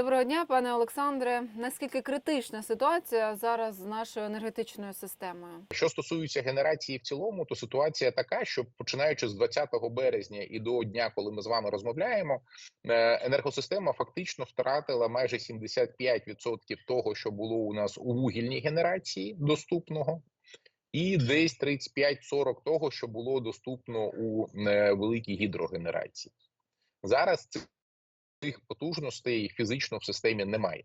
Доброго дня, пане Олександре. Наскільки критична ситуація зараз з нашою енергетичною системою? Що стосується генерації в цілому, то ситуація така, що починаючи з 20 березня і до дня, коли ми з вами розмовляємо, е, енергосистема фактично втратила майже 75% того, що було у нас у вугільній генерації доступного, і десь 35-40 того, що було доступно у е, великій гідрогенерації. Зараз цих потужностей фізично в системі немає.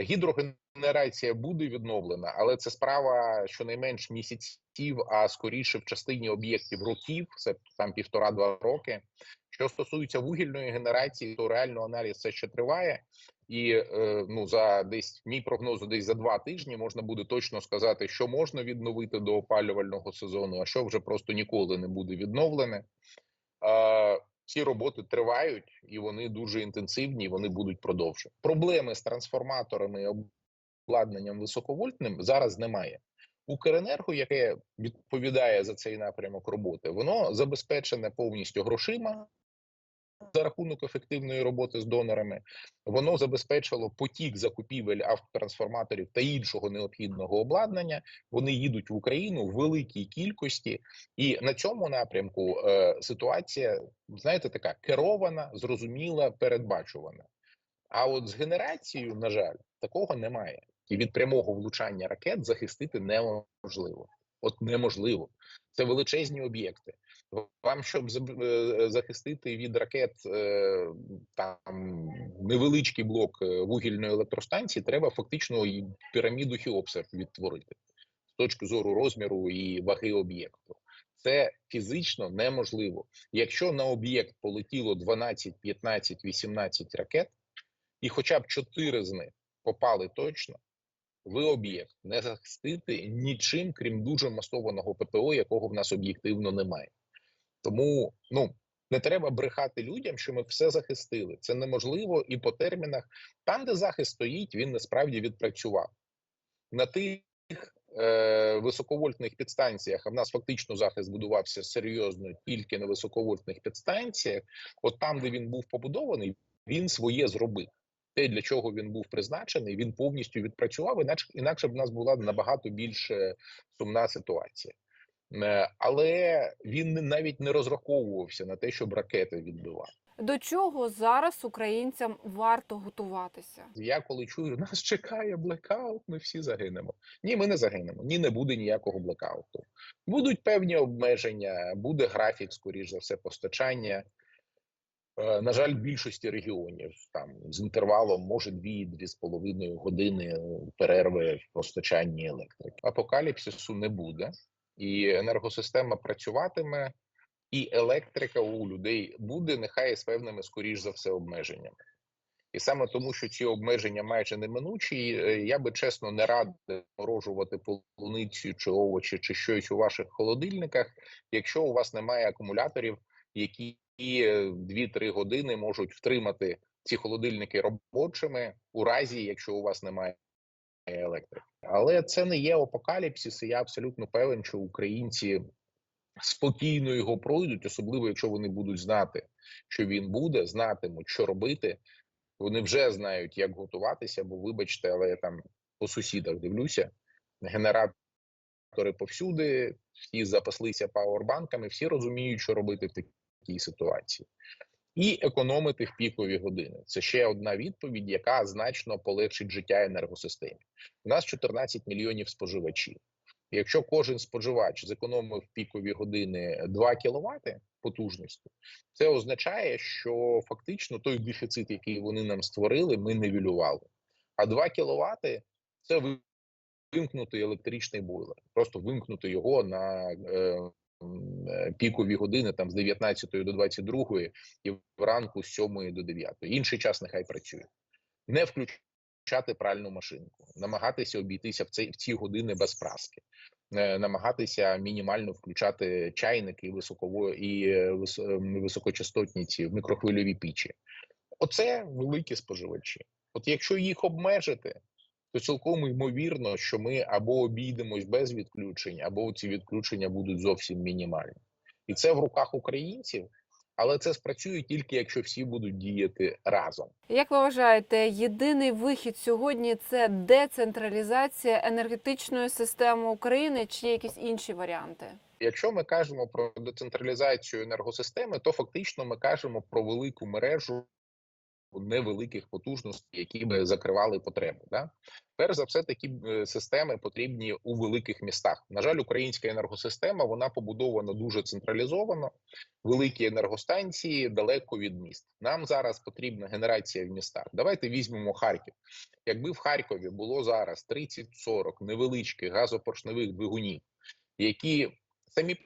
Гідрогенерація буде відновлена, але це справа щонайменш місяців, а скоріше в частині об'єктів років, це там півтора-два роки. Що стосується вугільної генерації, то реально аналіз все ще триває, і е, ну за десь мій прогноз, десь за два тижні можна буде точно сказати, що можна відновити до опалювального сезону, а що вже просто ніколи не буде відновлене. Ці роботи тривають і вони дуже інтенсивні. і Вони будуть продовжувати. Проблеми з трансформаторами і обладнанням високовольтним зараз немає. Укренерго, яке відповідає за цей напрямок роботи, воно забезпечене повністю грошима за рахунок ефективної роботи з донорами. Воно забезпечило потік закупівель автотрансформаторів та іншого необхідного обладнання. Вони їдуть в Україну в великій кількості, і на цьому напрямку е, ситуація знаєте така керована, зрозуміла, передбачувана. А от з генерацією, на жаль, такого немає. І від прямого влучання ракет захистити неможливо. От неможливо. Це величезні об'єкти. Вам, щоб е, захистити від ракет е, там невеличкий блок е, вугільної електростанції, треба фактично піраміду Хіопса відтворити з точки зору розміру і ваги об'єкту. Це фізично неможливо. Якщо на об'єкт полетіло 12, 15, 18 ракет, і хоча б 4 з них попали точно, ви об'єкт не захистити нічим, крім дуже масованого ППО, якого в нас об'єктивно немає. Тому ну не треба брехати людям, що ми все захистили. Це неможливо і по термінах. Там, де захист стоїть, він насправді відпрацював на тих е, високовольтних підстанціях. А в нас фактично захист будувався серйозно тільки на високовольтних підстанціях. От там, де він був побудований, він своє зробив. Те, для чого він був призначений, він повністю відпрацював, інакше інакше б в нас була набагато більш сумна ситуація. Е, але він навіть не розраховувався на те, щоб ракети відбивати. До чого зараз українцям варто готуватися? Я коли чую, нас чекає блекаут, ми всі загинемо. Ні, ми не загинемо. Ні, не буде ніякого блекауту. Будуть певні обмеження, буде графік, скоріш за все, постачання. Е, на жаль, в більшості регіонів там з інтервалом може 2-2,5 години перерви в постачанні електрики. Апокаліпсису не буде, і енергосистема працюватиме, і електрика у людей буде нехай з певними, скоріш за все, обмеженнями. І саме тому, що ці обмеження майже неминучі, я би чесно не радив морожувати полуницю чи овочі, чи щось у ваших холодильниках, якщо у вас немає акумуляторів, які і 2-3 години можуть втримати ці холодильники робочими у разі, якщо у вас немає електрики. Але це не є апокаліпсис, і я абсолютно певен, що українці спокійно його пройдуть, особливо якщо вони будуть знати, що він буде, знатимуть, що робити. Вони вже знають, як готуватися, бо, вибачте, але я там по сусідах дивлюся, генератори повсюди, всі запаслися пауербанками, всі розуміють, що робити в такій ситуації, і економити в пікові години. Це ще одна відповідь, яка значно полегшить життя енергосистемі. У нас 14 мільйонів споживачів. Якщо кожен споживач зекономив пікові години 2 кВт потужності, це означає, що фактично той дефіцит, який вони нам створили, ми нивелювали. А 2 кВт – це вимкнутий електричний бойлер, просто вимкнути його на е, пікові години там з 19 до 22 і вранку з 7 до 9. Інший час нехай працює. Не включати пральну машинку, намагатися обійтися в цей в ці години без праски, е, намагатися мінімально включати чайники високово і е, е, високочастотні ці мікрохвильові пічі. Оце великі споживачі. От якщо їх обмежити, то цілком ймовірно, що ми або обійдемось без відключень, або ці відключення будуть зовсім мінімальні, і це в руках українців Але це спрацює тільки якщо всі будуть діяти разом. Як ви вважаєте, єдиний вихід сьогодні це децентралізація енергетичної системи України чи є якісь інші варіанти? Якщо ми кажемо про децентралізацію енергосистеми, то фактично ми кажемо про велику мережу невеликих потужностей, які би закривали потребу. Да? Перш за все, такі е, системи потрібні у великих містах. На жаль, українська енергосистема вона побудована дуже централізовано. Великі енергостанції далеко від міст. Нам зараз потрібна генерація в містах. Давайте візьмемо Харків. Якби в Харкові було зараз 30-40 невеличких газопоршневих двигунів, які самі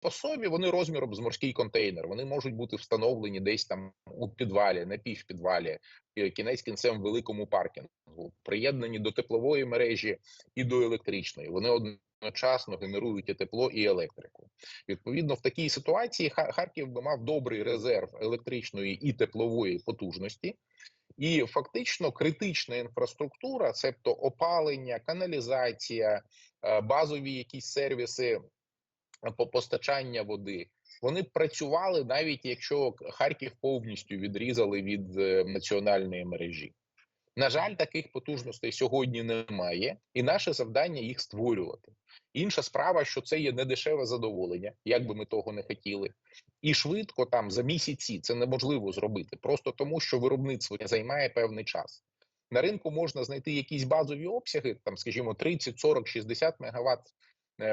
по собі вони розміром з морський контейнер. Вони можуть бути встановлені десь там у підвалі, на півпідвалі, і кінець кінцем великому паркінгу, приєднані до теплової мережі і до електричної. Вони одночасно генерують і тепло і електрику. Відповідно, в такій ситуації Харків би мав добрий резерв електричної і теплової потужності. І фактично критична інфраструктура, цебто опалення, каналізація, е, базові якісь сервіси е, по постачання води. Вони працювали навіть якщо Харків повністю відрізали від е, національної мережі. На жаль, таких потужностей сьогодні немає, і наше завдання їх створювати. Інша справа, що це є недешеве задоволення, як би ми того не хотіли, і швидко там за місяці це неможливо зробити, просто тому що виробництво займає певний час. На ринку можна знайти якісь базові обсяги, там, скажімо, 30, 40, 60 мегаватт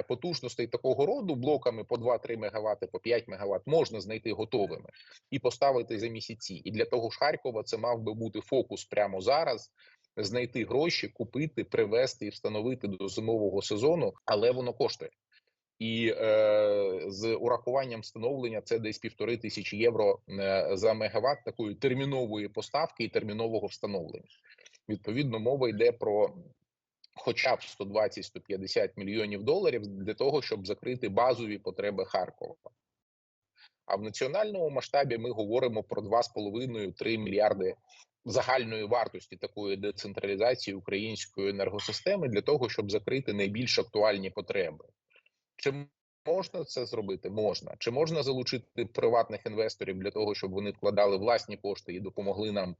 потужностей такого роду блоками по 2-3 МВт, по 5 МВт можна знайти готовими і поставити за місяці. І для того ж Харкова це мав би бути фокус прямо зараз. Знайти гроші, купити, привезти і встановити до зимового сезону, але воно коштує. І е, з урахуванням встановлення це десь півтори тисячі євро е, за мегаватт такої термінової поставки і термінового встановлення. Відповідно, мова йде про хоча б 120-150 мільйонів доларів для того, щоб закрити базові потреби Харкова. А в національному масштабі ми говоримо про 2,5-3 мільярди загальної вартості такої децентралізації української енергосистеми для того, щоб закрити найбільш актуальні потреби. Чи можна це зробити? Можна. Чи можна залучити приватних інвесторів для того, щоб вони вкладали власні кошти і допомогли нам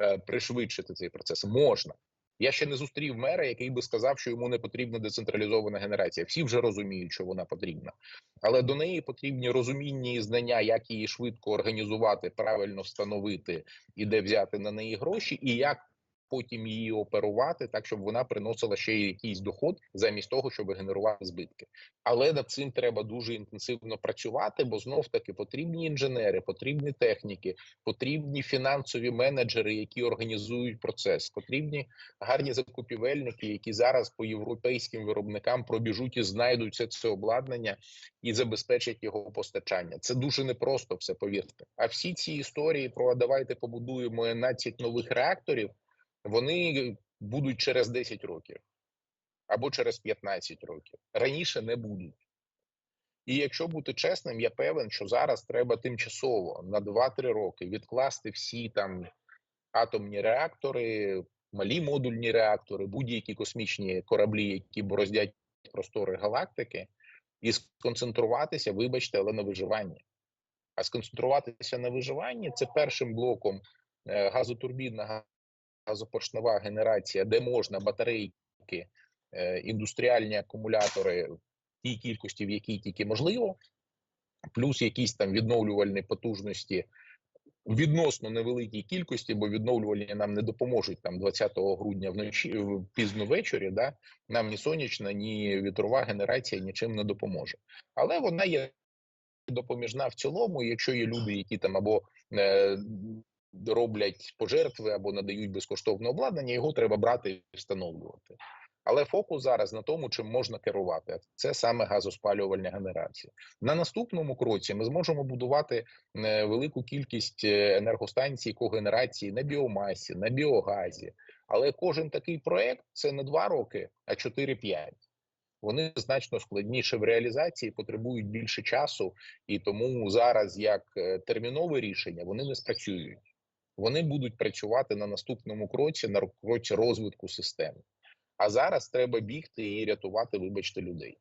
е, пришвидшити цей процес? Можна. Я ще не зустрів мера, який би сказав, що йому не потрібна децентралізована генерація. Всі вже розуміють, що вона потрібна, але до неї потрібні розуміння і знання, як її швидко організувати, правильно встановити і де взяти на неї гроші, і як потім її оперувати, так щоб вона приносила ще й якийсь доход, замість того, щоб генерувати збитки. Але над цим треба дуже інтенсивно працювати, бо знов таки потрібні інженери, потрібні техніки, потрібні фінансові менеджери, які організують процес, потрібні гарні закупівельники, які зараз по європейським виробникам пробіжуть і знайдуть все це обладнання і забезпечать його постачання. Це дуже непросто, все повірте. А всі ці історії про давайте побудуємо 11 нових реакторів. Вони будуть через 10 років або через 15 років. Раніше не будуть. І якщо бути чесним, я певен, що зараз треба тимчасово на 2-3 роки відкласти всі там атомні реактори, малі модульні реактори, будь-які космічні кораблі, які бороздять простори галактики, і сконцентруватися, вибачте, але на виживанні. А сконцентруватися на виживанні це першим блоком е, газотурбінна газопоршнева генерація, де можна батарейки, е, індустріальні акумулятори в тій кількості, в якій тільки можливо, плюс якісь там відновлювальні потужності відносно невеликій кількості, бо відновлювальні нам не допоможуть там 20 грудня вночі пізно ввечері. Да? Нам ні сонячна, ні вітрова генерація нічим не допоможе. Але вона є допоміжна в цілому, якщо є люди, які там або е, роблять пожертви або надають безкоштовне обладнання, його треба брати і встановлювати. Але фокус зараз на тому, чим можна керувати. Це саме газоспалювальна генерація. На наступному кроці ми зможемо будувати е, велику кількість е, енергостанцій когенерації на біомасі, на біогазі. Але кожен такий проект це не два роки, а 4-5. Вони значно складніше в реалізації, потребують більше часу, і тому зараз, як е, термінове рішення, вони не спрацюють. Вони будуть працювати на наступному кроці, на кроці розвитку системи. А зараз треба бігти і рятувати, вибачте, людей.